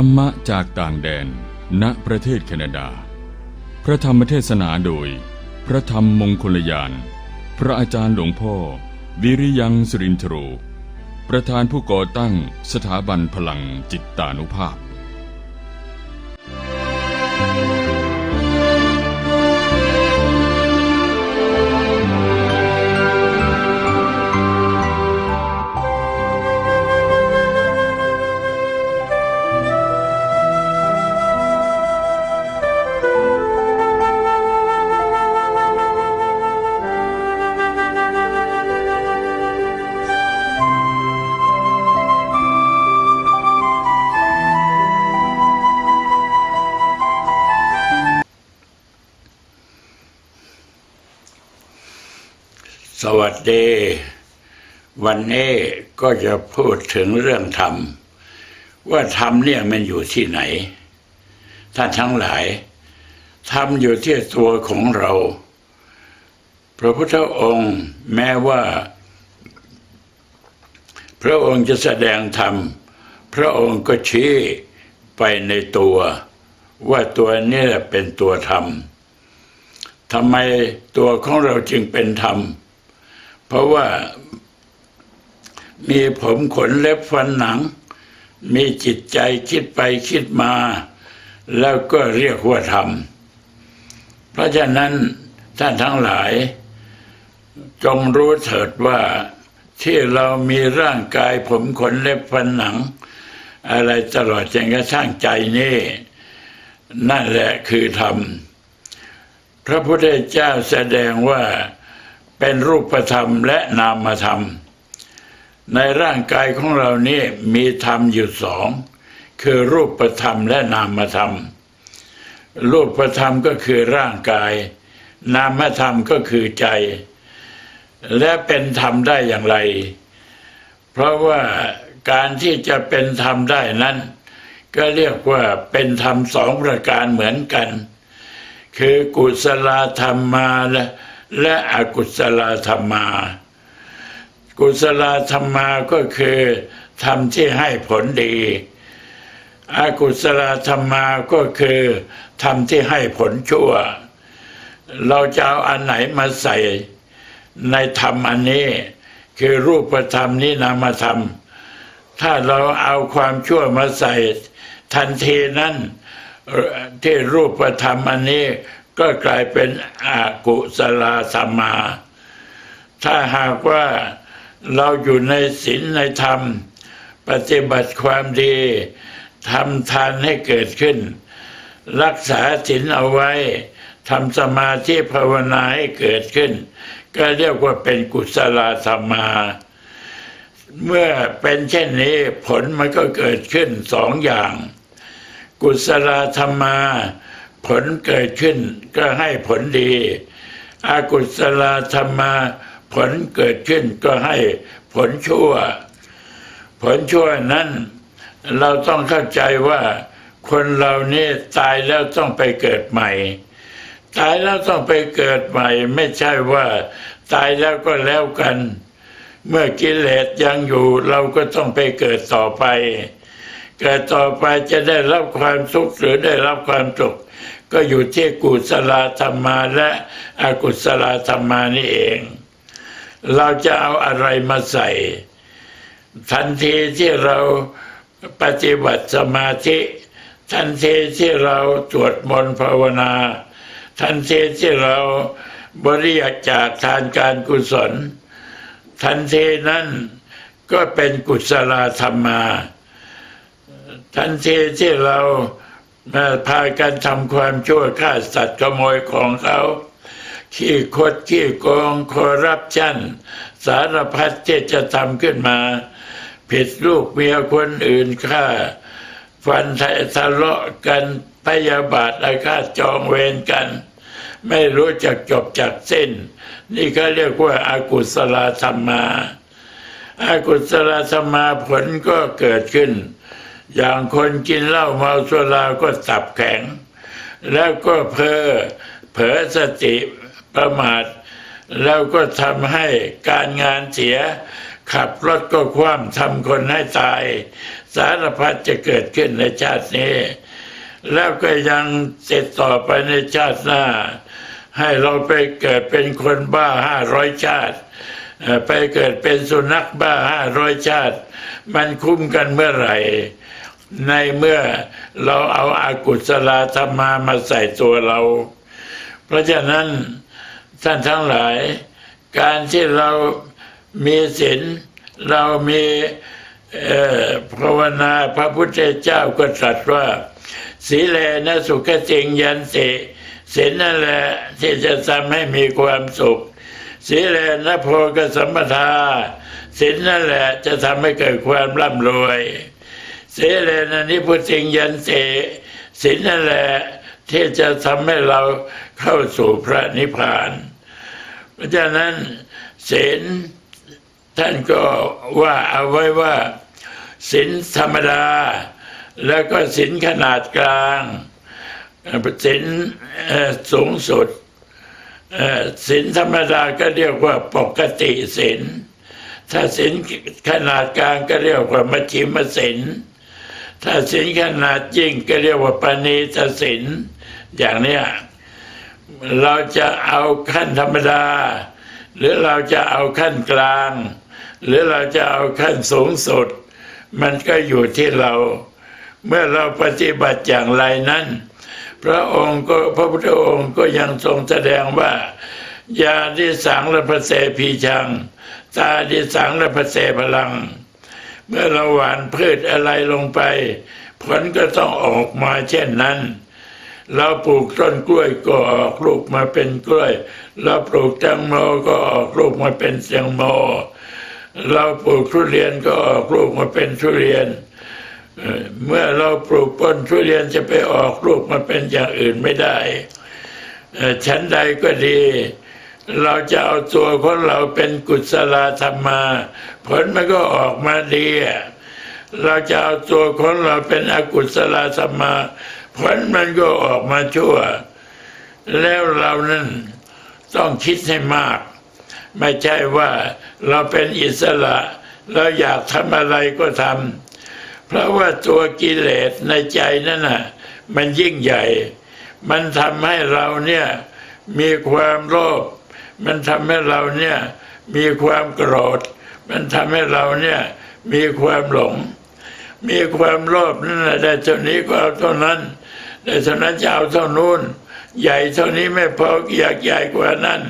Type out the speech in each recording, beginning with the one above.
รรมะจากต่างแดน ณ ประเทศแคนาดา พระธรรมเทศนาโดย พระธรรมมงคลยาน พระอาจารย์หลวงพ่อ วิริยังสรินทรู ประธานผู้ก่อตั้งสถาบันพลังจิตตานุภาพ สวัสดี วันนี้ก็จะพูดถึงเรื่องธรรม ว่าธรรมเนี่ยมันอยู่ที่ไหน ท่านทั้งหลายธรรมอยู่ที่ตัวของเรา พระพุทธองค์แม้ว่า พระองค์จะแสดงธรรม พระองค์ก็ชี้ไปในตัว ว่าตัวนี้แหละเป็นตัวธรรมทำไมตัวของเราจึงเป็นธรรมเพราะว่ามีผมขนเล็บฟันหนัง มีจิตใจคิดไปคิดมา แล้วก็เรียกว่าธรรม เพราะฉะนั้นท่านทั้งหลาย จงรู้เถิดว่าที่เรามีร่างกายผมขนเล็บฟันหนัง อะไรตลอดจนกระทั่งใจนี่ นั่นแหละคือธรรม พระพุทธเจ้าแสดงว่า เป็นรูปธรรมและนามธรรม ในร่างกายของเรานี่มีธรรมอยู่สอง คือรูปธรรมและนามธรรม รูปธรรมก็คือร่างกาย นามธรรมก็คือใจ และเป็นธรรมได้อย่างไร เพราะว่าการที่จะเป็นธรรมได้นั้น ก็เรียกว่าเป็นธรรมสองประการเหมือนกัน คือกุศลธรรมมาและ และอกุศลธรรมา กุศลธรรมาก็คือธรรมที่ให้ผลดี อกุศลธรรมาก็คือธรรมที่ให้ผลชั่ว เราจะเอาอันไหนมาใส่ในธรรมอันนี้ คือรูปธรรมนี้นามธรรม ถ้าเราเอาความชั่วมาใส่ทันทีนั้นที่รูปธรรมอันนี้ ก็กลายเป็นอกุศลธรรมา ถ้าหากว่าเราอยู่ในศีลในธรรม ปฏิบัติความดีทำทานให้เกิดขึ้น รักษาศีลเอาไว้ทำสมาธิภาวนาให้เกิดขึ้น ก็เรียกว่าเป็นกุศลธรรมา เมื่อเป็นเช่นนี้ผลมันก็เกิดขึ้นสองอย่าง กุศลธรรมา ผลเกิดขึ้นก็ให้ผลดี อากุศลธรรมา ผลเกิดขึ้นก็ให้ผลชั่ว ผลชั่วนั้น เราต้องเข้าใจว่า คนเรานี่ตายแล้วต้องไปเกิดใหม่ ตายแล้วต้องไปเกิดใหม่ ไม่ใช่ว่า ตายแล้วก็แล้วกัน เมื่อกิเลสยังอยู่เราก็ต้องไปเกิดต่อไป เกิดต่อไปจะได้รับความสุขหรือได้รับความสุข ก็อยู่ที่กุศลธรรมาและอกุศลธรรมานี่เอง เราจะเอาอะไรมาใส่ ทันทีที่เราปฏิบัติสมาธิ ทันทีที่เราสวดมนต์ภาวนา ทันทีที่เราบริจาคทานการกุศล ทันทีนั้นก็เป็นกุศลธรรมา ทันทีที่เรา พากันทำความชั่วฆ่าสัตว์ขโมยของเขา ขี้คดขี้โกงคอร์รัปชันสารพัดที่จะทำขึ้นมา ผิดลูกเมียคนอื่นฆ่า ฟันทะทะเลาะกันพยาบาทอาฆาตจองเวรกัน ไม่รู้จักจบจากสิ้น นี่ก็เรียกว่าอากุศลธรรมาอากุศลธรรมาผลก็เกิดขึ้น อย่างคนกินเหล้าเมาสุราก็ตับแข็ง แล้วก็เพ้อเผลอสติประมาท แล้วก็ทำให้การงานเสีย ขับรถก็คว่ำทำคนให้ตาย สารพัดจะเกิดขึ้นในชาตินี้ แล้วก็ยังติดต่อไปในชาติหน้า ให้เราไปเกิดเป็นคนบ้าห้าร้อยชาติ ไปเกิดเป็นสุนัขบ้าห้าร้อยชาติ มันคุ้มกันเมื่อไหร่ ในเมื่อเราเอาอากุศลธรรมามาใส่ตัวเรา เพราะฉะนั้นท่านทั้งหลาย การที่เรามีศีลเรามีภาวนาพระพุทธเจ้าก็ตรัสว่าสีเลนะสุขติงยันติศีลนั่นแหละที่จะทำให้มีความสุขสีเลนะโพกสัมปทาศีลนั่นแหละจะทำให้เกิดความร่ำรวย สีเลนะนิพุติงยันติศีลนั่นแหละที่จะทำให้เราเข้าสู่พระนิพพาน เพราะฉะนั้นศีลท่านก็ว่าเอาไว้ว่าศีลธรรมดา แล้วก็ศีลขนาดกลางศีลสูงสุดศีลธรรมดาก็เรียกว่าปกติศีลถ้าศีลขนาดกลางก็เรียกว่ามัชฌิมศีล ถ้าศีลขนาดยิ่งก็เรียกว่าปณีตศีลอย่างเนี้ยเราจะเอาขั้นธรรมดา หรือเราจะเอาขั้นกลาง หรือเราจะเอาขั้นสูงสุด มันก็อยู่ที่เรา เมื่อเราปฏิบัติอย่างไรนั้น พระองค์ก็พระพุทธองค์ก็ยังทรงแสดงว่ายาดิสังและพระเสพีชัง ตาดิสังและพระเสพลัง เมื่อเราหว่านพืชอะไรลงไป ผลก็ต้องออกมาเช่นนั้น เราปลูกต้นกล้วยก็ออกลูกมาเป็นกล้วย เราปลูกแตงโมก็ออกลูกมาเป็นแตงโม เราปลูกทุเรียนก็ออกลูกมาเป็นทุเรียน เมื่อเราปลูกต้นทุเรียนจะไปออกลูกมาเป็นอย่างอื่นไม่ได้เอ่อชั้นใดก็ดี เราจะเอาตัวของเราเป็นกุศลธรรมา ผลมันก็ออกมาดีเราจะเอาตัวของเราเป็นอกุศลธรรมา ผลมันก็ออกมาชั่ว แล้วเรานั้นต้องคิดให้มาก ไม่ใช่ว่าเราเป็นอิสระ เราอยากทำอะไรก็ทำเพราะว่าตัวกิเลสในใจนั่นน่ะมันยิ่งใหญ่ มันทำให้เราเนี่ยมีความโลภ มันทำให้เราเนี่ยมีความโกรธ มันทำให้เราเนี่ยมีความหลง มีความโลภนั่นแหละได้เท่านี้ก็เอาเท่านั้นได้เท่านั้นจะเอาเท่านู้น ใหญ่เท่านี้ไม่พออยากใหญ่กว่านั้น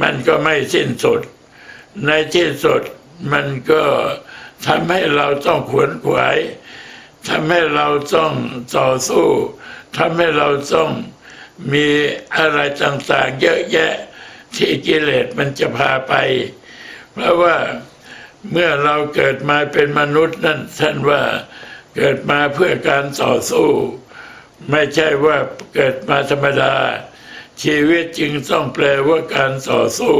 มันก็ไม่สิ้นสุด ในที่สุดมันก็ทำให้เราต้องขวนขวายทำให้เราต้องต่อสู้ทำให้เราต้อง มีอะไรต่างๆ เยอะแยะที่กิเลสมันจะพาไป เพราะว่าเมื่อเราเกิดมาเป็นมนุษย์นั่นท่านว่าเกิดมาเพื่อการต่อสู้ ไม่ใช่ว่าเกิดมาธรรมดา ชีวิตจึงต้องแปลว่าการต่อสู้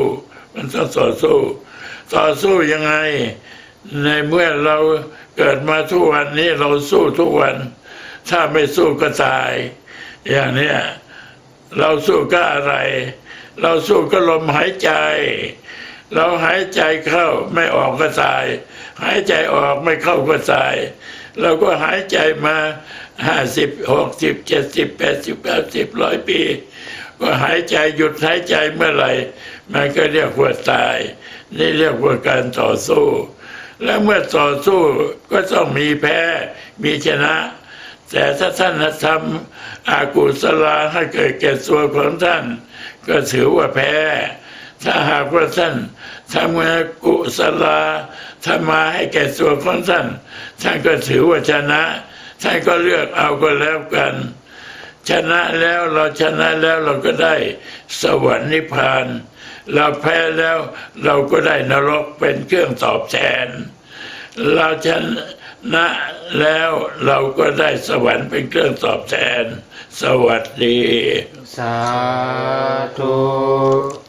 มันต้องต่อสู้ ต่อสู้ยังไง ในเมื่อเราเกิดมาทุกวันนี้เราสู้ทุกวัน ถ้าไม่สู้ก็ตาย อย่างเนี้ย เราสู้ก็อะไร เราสู้ก็ลมหายใจ เราหายใจเข้าไม่ออกก็ตาย หายใจออกไม่เข้าก็ตาย เราก็หายใจมาห้าสิบหกสิบเจ็ดสิบแปดสิบเก้าสิบร้อยปี ก็หายใจหยุดหายใจเมื่อไหร่ มันก็เรียกว่าตาย นี่เรียกว่าการต่อสู้ และเมื่อต่อสู้ก็ต้องมีแพ้มีชนะ แต่ถ้าท่านทำอากุศลาให้เกิดแก่ตัวของท่าน ก็ถือว่าแพ้ ถ้าหากว่าท่านทำอากุศลาทำมาให้แก่ตัวของท่าน ท่านก็ถือว่าชนะ ท่านก็เลือกเอาก็แล้วกัน ชนะแล้วเราชนะแล้วเราก็ได้สวรรค์นิพพาน เราแพ้แล้วเราก็ได้นรกเป็นเครื่องตอบแทน เราชนะ นะแล้วเราก็ได้สวรรค์เป็นเครื่องตอบแทน สวัสดี สาธุ